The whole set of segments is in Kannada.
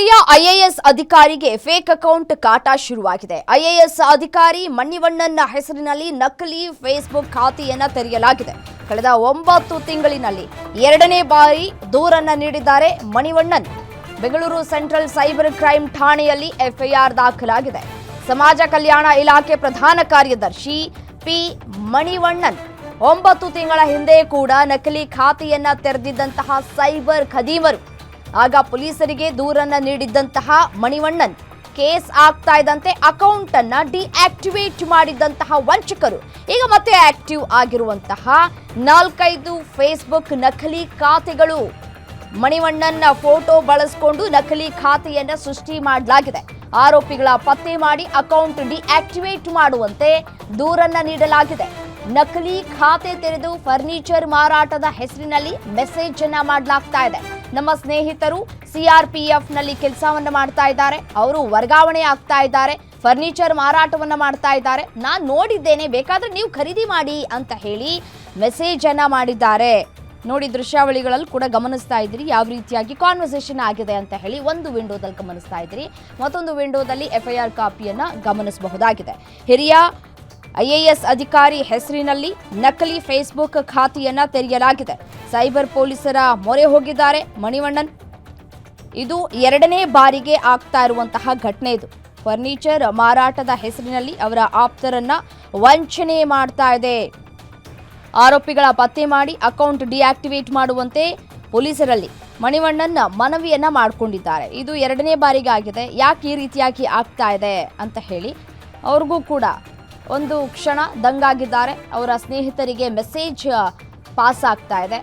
ಹಿರಿಯ ಐಎಎಸ್ ಅಧಿಕಾರಿಗೆ ಫೇಕ್ ಅಕೌಂಟ್ ಕಾಟ ಶುರುವಾಗಿದೆ. ಐಎಎಸ್ ಅಧಿಕಾರಿ ಮಣ್ಣಿವಣ್ಣನ ಹೆಸರಿನಲ್ಲಿ ನಕಲಿ ಫೇಸ್ಬುಕ್ ಖಾತೆಯನ್ನ ತೆರೆಯಲಾಗಿದೆ. ಕಳೆದ ಒಂಬತ್ತು ತಿಂಗಳಿನಲ್ಲಿ ಎರಡನೇ ಬಾರಿ ದೂರನ್ನ ನೀಡಿದ್ದಾರೆ Manivannan. Bengaluru central cyber crime ಠಾಣೆಯಲ್ಲಿ ಎಫ್ಐಆರ್ ದಾಖಲಾಗಿದೆ. ಸಮಾಜ ಕಲ್ಯಾಣ ಇಲಾಖೆ ಪ್ರಧಾನ ಕಾರ್ಯದರ್ಶಿ ಪಿ ಮಣಿವಣ್ಣನ್ ಒಂಬತ್ತು ತಿಂಗಳ ಹಿಂದೆ ಕೂಡ ನಕಲಿ ಖಾತೆಯನ್ನ ತೆರೆದಿದ್ದಂತಹ ಸೈಬರ್ ಖದೀಮರು ಆಗ ಪೊಲೀಸರಿಗೆ ದೂರನ್ನ ನೀಡಿದ್ದಂತಹ ಮಣಿವಣ್ಣನ್ ಕೇಸ್ ಆಗ್ತಾ ಇದ್ದಂತೆ ಅಕೌಂಟ್ ಅನ್ನ ಡಿಆಕ್ಟಿವೇಟ್ ಮಾಡಿದ್ದಂತಹ ವಂಚಕರು. ಈಗ ಮತ್ತೆ ಆಕ್ಟಿವ್ ಆಗಿರುವಂತಹ ನಾಲ್ಕೈದು ಫೇಸ್ಬುಕ್ ನಕಲಿ ಖಾತೆಗಳು. ಮಣಿವಣ್ಣನ ಫೋಟೋ ಬಳಸಿಕೊಂಡು ನಕಲಿ ಖಾತೆಯನ್ನ ಸೃಷ್ಟಿ ಮಾಡಲಾಗಿದೆ. ಆರೋಪಿಗಳ ಪತ್ತೆ ಮಾಡಿ ಅಕೌಂಟ್ ಡಿಆಕ್ಟಿವೇಟ್ ಮಾಡುವಂತೆ ದೂರನ್ನ ನೀಡಲಾಗಿದೆ. ನಕಲಿ ಖಾತೆ ತೆರೆದು ಫರ್ನಿಚರ್ ಮಾರಾಟದ ಹೆಸರಿನಲ್ಲಿ ಮೆಸೇಜ್ ಅನ್ನ ಮಾಡಲಾಗ್ತಾ ಇದೆ. ನಮ್ಮ ಸ್ನೇಹಿತರು ಸಿಆರ್ಪಿಎಫ್ನಲ್ಲಿ ಕೆಲಸವನ್ನ ಮಾಡ್ತಾ ಇದ್ದಾರೆ. ಅವರು ವರ್ಗಾವಣೆ ಆಗ್ತಾ ಇದ್ದಾರೆ. ಫರ್ನಿಚರ್ ಮಾರಾಟವನ್ನ ಮಾಡ್ತಾ ಇದ್ದಾರೆ. ನಾನು ನೋಡಿದ್ದೇನೆ, ಬೇಕಾದ್ರೆ ನೀವು ಖರೀದಿ ಮಾಡಿ ಅಂತ ಹೇಳಿ ಮೆಸೇಜ್ ಅನ್ನ ಮಾಡಿದ್ದಾರೆ. ನೋಡಿ, ದೃಶ್ಯಾವಳಿಗಳಲ್ಲಿ ಕೂಡ ಗಮನಿಸ್ತಾ ಇದ್ದೀರಿ. ಯಾವ ರೀತಿಯಾಗಿ ಕಾನ್ವರ್ಸೇಷನ್ ಆಗಿದೆ ಅಂತ ಹೇಳಿ ಒಂದು ವಿಂಡೋದಲ್ಲಿ ಗಮನಿಸ್ತಾ ಇದ್ದೀರಿ. ಮತ್ತೊಂದು ವಿಂಡೋದಲ್ಲಿ ಎಫ್ಐಆರ್ ಕಾಪಿಯನ್ನ ಗಮನಿಸಬಹುದಾಗಿದೆ. ಹಿರಿಯ ಐಎಎಸ್ ಅಧಿಕಾರಿ ಹೆಸರಿನಲ್ಲಿ ನಕಲಿ ಫೇಸ್ಬುಕ್ ಖಾತೆಯನ್ನ ತೆರೆಯಲಾಗಿದೆ. ಸೈಬರ್ ಪೊಲೀಸರ ಮೊರೆ ಹೋಗಿದ್ದಾರೆ ಮಣಿವಣ್ಣನ್. ಇದು ಎರಡನೇ ಬಾರಿಗೆ ಆಗ್ತಾ ಇರುವಂತಹ ಘಟನೆ ಇದು. ಫರ್ನಿಚರ್ ಮಾರಾಟದ ಹೆಸರಿನಲ್ಲಿ ಅವರ ಆಪ್ತರನ್ನ ವಂಚನೆ ಮಾಡ್ತಾ ಇದೆ. ಆರೋಪಿಗಳ ಪತ್ತೆ ಮಾಡಿ ಅಕೌಂಟ್ ಡಿಆಕ್ಟಿವೇಟ್ ಮಾಡುವಂತೆ ಪೊಲೀಸರಲ್ಲಿ ಮಣಿವಣ್ಣನ್ನ ಮನವಿಯನ್ನ ಮಾಡಿಕೊಂಡಿದ್ದಾರೆ. ಇದು ಎರಡನೇ ಬಾರಿಗೆ ಆಗಿದೆ. ಯಾಕೆ ಈ ರೀತಿಯಾಗಿ ಆಗ್ತಾ ಇದೆ ಅಂತ ಹೇಳಿ ಅವ್ರಿಗೂ ಕೂಡ ಒಂದು ಕ್ಷಣ ದಂಗಾಗಿದ್ದಾರೆ. ಅವರ ಸ್ನೇಹಿತರಿಗೆ ಮೆಸೇಜ್ ಪಾಸ್ ಆಗ್ತಾ ಇದೆ.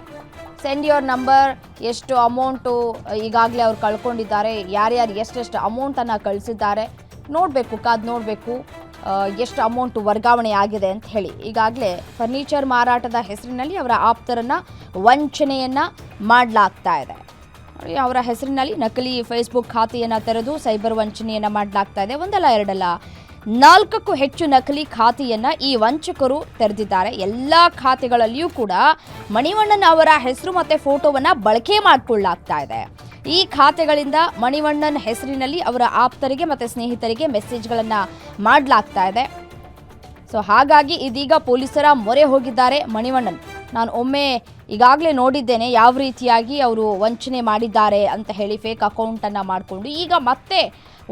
ಸೆಂಡ್ ಯುವರ್ ನಂಬರ್, ಎಷ್ಟು ಅಮೌಂಟು, ಈಗಾಗಲೇ ಅವ್ರು ಕಳ್ಕೊಂಡಿದ್ದಾರೆ. ಯಾರ್ಯಾರು ಎಷ್ಟೆಷ್ಟು ಅಮೌಂಟನ್ನು ಕಳಿಸಿದ್ದಾರೆ. ನೋಡಬೇಕು, ಕಾದ್ ನೋಡಬೇಕು ಎಷ್ಟು ಅಮೌಂಟು ವರ್ಗಾವಣೆ ಆಗಿದೆ ಅಂತ ಹೇಳಿ. ಈಗಾಗಲೇ ಫರ್ನಿಚರ್ ಮಾರಾಟದ ಹೆಸರಿನಲ್ಲಿ ಅವರ ಆಪ್ತರನ್ನು ವಂಚನೆಯನ್ನು ಮಾಡಲಾಗ್ತಾ ಇದೆ. ಅವರ ಹೆಸರಿನಲ್ಲಿ ನಕಲಿ ಫೇಸ್ಬುಕ್ ಖಾತೆಯನ್ನು ತೆರೆದು ಸೈಬರ್ ವಂಚನೆಯನ್ನು ಮಾಡಲಾಗ್ತಾ ಇದೆ. ಒಂದಲ್ಲ, ಎರಡಲ್ಲ. ನಾಲ್ಕಕ್ಕೂ ಹೆಚ್ಚು ನಕಲಿ ಖಾತೆಯನ್ನ ಈ ವಂಚಕರು ತೆರೆದಿದ್ದಾರೆ. ಎಲ್ಲ ಖಾತೆಗಳಲ್ಲಿಯೂ ಕೂಡ ಮಣಿವಣ್ಣನ್ ಅವರ ಹೆಸರು ಮತ್ತೆ ಫೋಟೋವನ್ನ ಬಳಕೆ ಮಾಡಿಕೊಳ್ಳಲಾಗ್ತಾ ಇದೆ. ಈ ಖಾತೆಗಳಿಂದ ಮಣಿವಣ್ಣನ ಹೆಸರಿನಲ್ಲಿ ಅವರ ಆಪ್ತರಿಗೆ ಮತ್ತೆ ಸ್ನೇಹಿತರಿಗೆ ಮೆಸೇಜ್ಗಳನ್ನು ಮಾಡಲಾಗ್ತಾ ಇದೆ. ಸೊ ಹಾಗಾಗಿ ಇದೀಗ ಪೊಲೀಸರ ಮೊರೆ ಹೋಗಿದ್ದಾರೆ ಮಣಿವಣ್ಣನ್. ನಾನು ಒಮ್ಮೆ ಈಗಾಗಲೇ ನೋಡಿದ್ದೇನೆ ಯಾವ ರೀತಿಯಾಗಿ ಅವರು ವಂಚನೆ ಮಾಡಿದ್ದಾರೆ ಅಂತ ಹೇಳಿ ಫೇಕ್ ಅಕೌಂಟನ್ನು ಮಾಡಿಕೊಂಡು ಈಗ ಮತ್ತೆ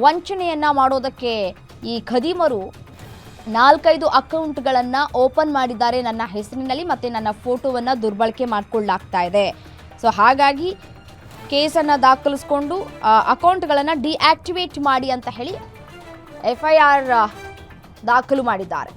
ವಂಚನೆಯನ್ನು ಮಾಡೋದಕ್ಕೆ ಈ ಖದೀಮರು ನಾಲ್ಕೈದು ಅಕೌಂಟ್ಗಳನ್ನು ಓಪನ್ ಮಾಡಿದ್ದಾರೆ ನನ್ನ ಹೆಸರಿನಲ್ಲಿ ಮತ್ತು ನನ್ನ ಫೋಟೋವನ್ನು ದುರ್ಬಳಕೆ ಮಾಡಿಕೊಳ್ಳಲಾಗ್ತಾ ಇದೆ. ಸೊ ಹಾಗಾಗಿ ಕೇಸನ್ನು ದಾಖಲಿಸ್ಕೊಂಡು ಅಕೌಂಟ್ಗಳನ್ನು ಡಿಆಕ್ಟಿವೇಟ್ ಮಾಡಿ ಅಂತ ಹೇಳಿ ಎಫ್ ಐ ಆರ್ ದಾಖಲು ಮಾಡಿದ್ದಾರೆ.